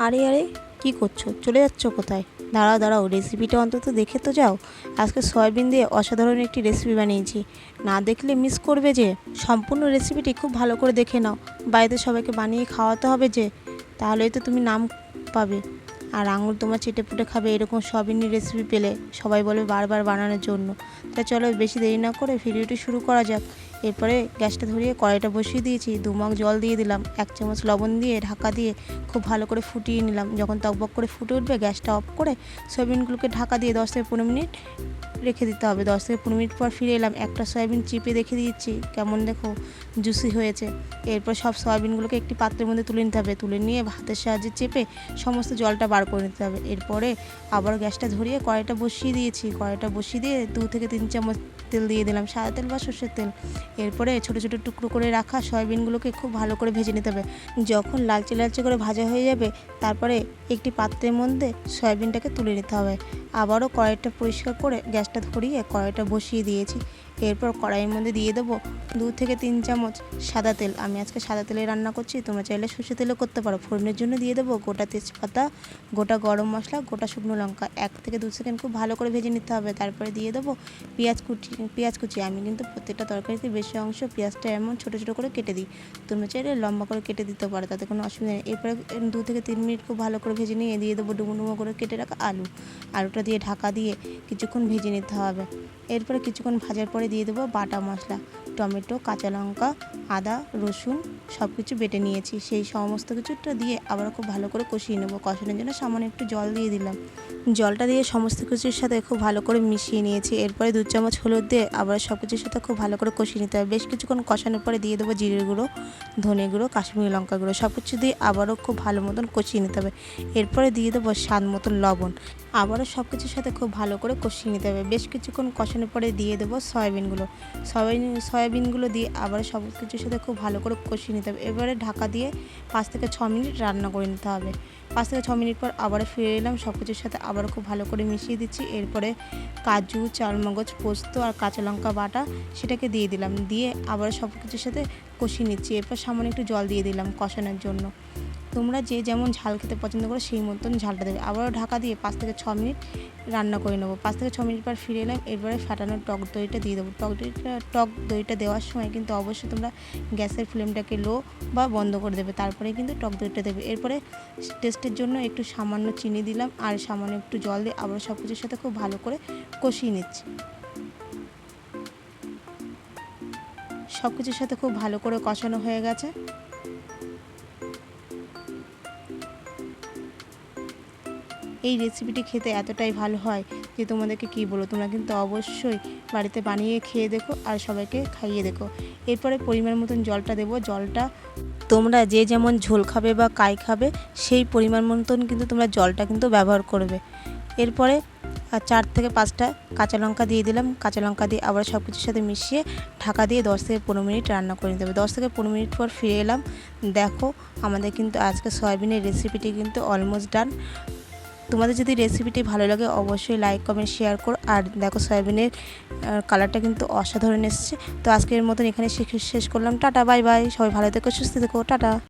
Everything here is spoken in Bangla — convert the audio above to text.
আরে আরে, কি করছ? চলে যাচ্ছ কোথায়? দাঁড়াও দাঁড়াও রেসিপিটা অন্তত দেখে তো যাও। আজকে সয়াবিন দিয়ে অসাধারণ একটি রেসিপি বানিয়েছি। না দেখলে মিস করবে যে, সম্পূর্ণ রেসিপিটি খুব ভালো করে দেখে নাও। বাড়িতে সবাইকে বানিয়ে খাওয়াতে হবে যে, তাহলেই তো তুমি নাম পাবে। আর আঙুল তোমার চেটে পুটে খাবে এরকম সবিনই রেসিপি পেলে সবাই বলে বারবার বানানোর জন্য। তা চলো বেশি দেরি না করে ভিডিওটি শুরু করা যাক। এরপরে গ্যাসটা ধরিয়ে কড়াইটা বসিয়ে দিয়েছি, দু মগ জল দিয়ে দিলাম, এক চামচ লবণ দিয়ে ঢাকা দিয়ে খুব ভালো করে ফুটিয়ে নিলাম। যখন তকবক করে ফুটে উঠবে, গ্যাসটা অফ করে সয়াবিনগুলোকে ঢাকা দিয়ে দশ থেকে পনেরো মিনিট রেখে দিতে হবে। দশ থেকে পনেরো মিনিট পর ফিরে এলাম। একটা সয়াবিন চিপে দেখে দিচ্ছি কেমন দেখো? জুসি হয়েছে। এরপর সব সয়াবিনগুলোকে একটি পাত্রের মধ্যে তুলে নিতে হবে। তুলে নিয়ে ভাতের সাহায্যে চেপে সমস্ত জলটা বার করে নিতে হবে। এরপরে আবার গ্যাসটা ধরিয়ে কড়াইটা বসিয়ে দিয়েছি। কড়াইটা বসিয়ে দিয়ে দু থেকে তিন চামচ তেল দিয়ে দিলাম। সাদা তেল বা সর্ষের তেল। এরপরে ছোটো ছোটো টুকরো করে রাখা সয়াবিনগুলোকে খুব ভালো করে ভেজে নিতে হবে। যখন লালচে লালচে করে ভাজা হয়ে যাবে, তারপরে একটি পাত্রের মধ্যে সয়াবিনটাকে তুলে নিতে হবে। আবারও কড়াইটা পরিষ্কার করে গ্যাসটা ধরিয়ে কড়াইটা বসিয়ে দিয়েছি। এরপর কড়াইয়ের মধ্যে দিয়ে দেবো দু থেকে তিন চামচ সাদা তেল। আমি আজকে সাদা তেলে রান্না করছি, তোমরা চাইলে সর্ষে তেলও করতে পারো। ফোড়নের জন্য দিয়ে দেবো গোটা তেজপাতা, গোটা গরম মশলা, গোটা শুকনো লঙ্কা। এক থেকে দু সেকেন্ড খুব ভালো করে ভেজে নিতে হবে। তারপরে দিয়ে দেবো পেঁয়াজ কুচি পেঁয়াজ কুচি। আমি কিন্তু প্রত্যেকটা তরকারিতে বেশি অংশ পেঁয়াজটা এমন ছোটো ছোটো করে কেটে দিই। তোমরা চাইলে লম্বা করে কেটে দিতে পারো, তাতে কোনো অসুবিধা নেই। এরপরে দু থেকে তিন মিনিট খুব ভালো করে ভেজে নিয়ে দিয়ে দেবো ডুমো ডুমো করে কেটে রাখা আলু। আলুটা দিয়ে ঢাকা দিয়ে কিছুক্ষণ ভেজে নিতে হবে। এরপরে কিছুক্ষণ ভাজার পরে দিয়ে দেবো বাটা মশলা টমেটো কাঁচা লঙ্কা আদা, রসুন সব কিছু বেটে নিয়েছি। সেই সমস্ত কিছুটা দিয়ে আবার খুব ভালো করে কষিয়ে নেব। কষানোর জন্য সামান্য একটু জল দিয়ে দিলাম। জলটা দিয়ে সমস্ত কিছুর সাথে খুব ভালো করে মিশিয়ে নিয়েছি। এরপরে দু চামচ হলুদ দিয়ে আবার সব কিছুর সাথে খুব ভালো করে কষিয়ে নিতে হবে। বেশ কিছুক্ষণ কষানোর পরে দিয়ে দেবো জিরের গুঁড়ো, ধনে গুঁড়ো, কাশ্মীরি লঙ্কা গুঁড়ো। সব কিছু দিয়ে আবারও খুব ভালো মতন কষিয়ে নিতে হবে। এরপরে দিয়ে দেবো স্বাদ মতন লবণ। আবারও সব কিছুর সাথে খুব ভালো করে কষিয়ে নিতে হবে। বেশ কিছুক্ষণ কষানোর পরে দিয়ে দেবো সয়াবিনগুলো। সয়াবিন, সয়াবিনগুলো দিয়ে আবার সব কিছুর সাথে খুব ভালো করে কষিয়ে নিতে হবে। এবারে ঢাকা দিয়ে পাঁচ থেকে ছ মিনিট রান্না করে নিতে হবে। পাঁচ থেকে ছ মিনিট পর আবার ফিরে এলাম সব কিছুর সাথে আবার খুব ভালো করে মিশিয়ে দিচ্ছি। এরপরে কাজু চালমগজ পোস্ত আর কাঁচা লঙ্কা বাটা সেটাকে দিয়ে দিলাম। দিয়ে আবার সব কিছুর সাথে কষিয়ে নিচ্ছি। এরপর সামান্য একটু জল দিয়ে দিলাম কষানোর জন্য। তোমরা যে যেমন ঝাল খেতে পছন্দ করো, সেই মতন ঝালটা দেবে। আবারও ঢাকা দিয়ে পাঁচ থেকে ছ মিনিট রান্না করে নেব। পাঁচ থেকে ছ মিনিট পর ফিরে এলাম, এরপরে ফাটানো টক দইটা দিয়ে দেবো। টক দইটা টক দইটা দেওয়ার সময় কিন্তু অবশ্যই তোমরা গ্যাসের ফ্লেমটাকে লো বা বন্ধ করে দেবে, তারপরে কিন্তু টক দইটা দেবে। এরপরে টেস্টের জন্য একটু সামান্য চিনি দিলাম আর সামান্য একটু জল দিয়ে আবার সব কিছুর সাথে খুব ভালো করে কষিয়ে নিচ্ছি। সব কিছুর সাথে খুব ভালো করে কষানো হয়ে গেছে। এই রেসিপিটি খেতে এতটাই ভালো হয় যে তোমাদেরকে কী বলো তোমরা কিন্তু অবশ্যই বাড়িতে বানিয়ে খেয়ে দেখো আর সবাইকে খাইয়ে দেখো। এরপরে পরিমাণ মতন জলটা দেবো। জলটা তোমরা যে যেমন ঝোল খাবে বা কাই খাবে, সেই পরিমাণ মতন কিন্তু তোমরা জলটা কিন্তু ব্যবহার করবে। এরপরে আর চার থেকে পাঁচটা কাঁচা লঙ্কা দিয়ে দিলাম। কাঁচা লঙ্কা দিয়ে আবার সব কিছুর সাথে মিশিয়ে ঢাকা দিয়ে দশ থেকে পনেরো মিনিট রান্না করে নিতে হবে। দশ থেকে পনেরো মিনিট পর ফিরে এলাম। দেখো আমাদের কিন্তু আজকে সয়াবিনের রেসিপিটি কিন্তু অলমোস্ট ডান তোমাদের যদি রেসিপিটি ভালো লাগে, অবশ্যই লাইক কমেন্ট শেয়ার করো। আর দেখো সয়াবিনের কালারটা কিন্তু অসাধারণ এসছে। তো আজকের মতন এখানে শেষ করলাম। টাটা বাই বাই সবাই ভালো থেকো, সুস্থ থেকো। টাটা।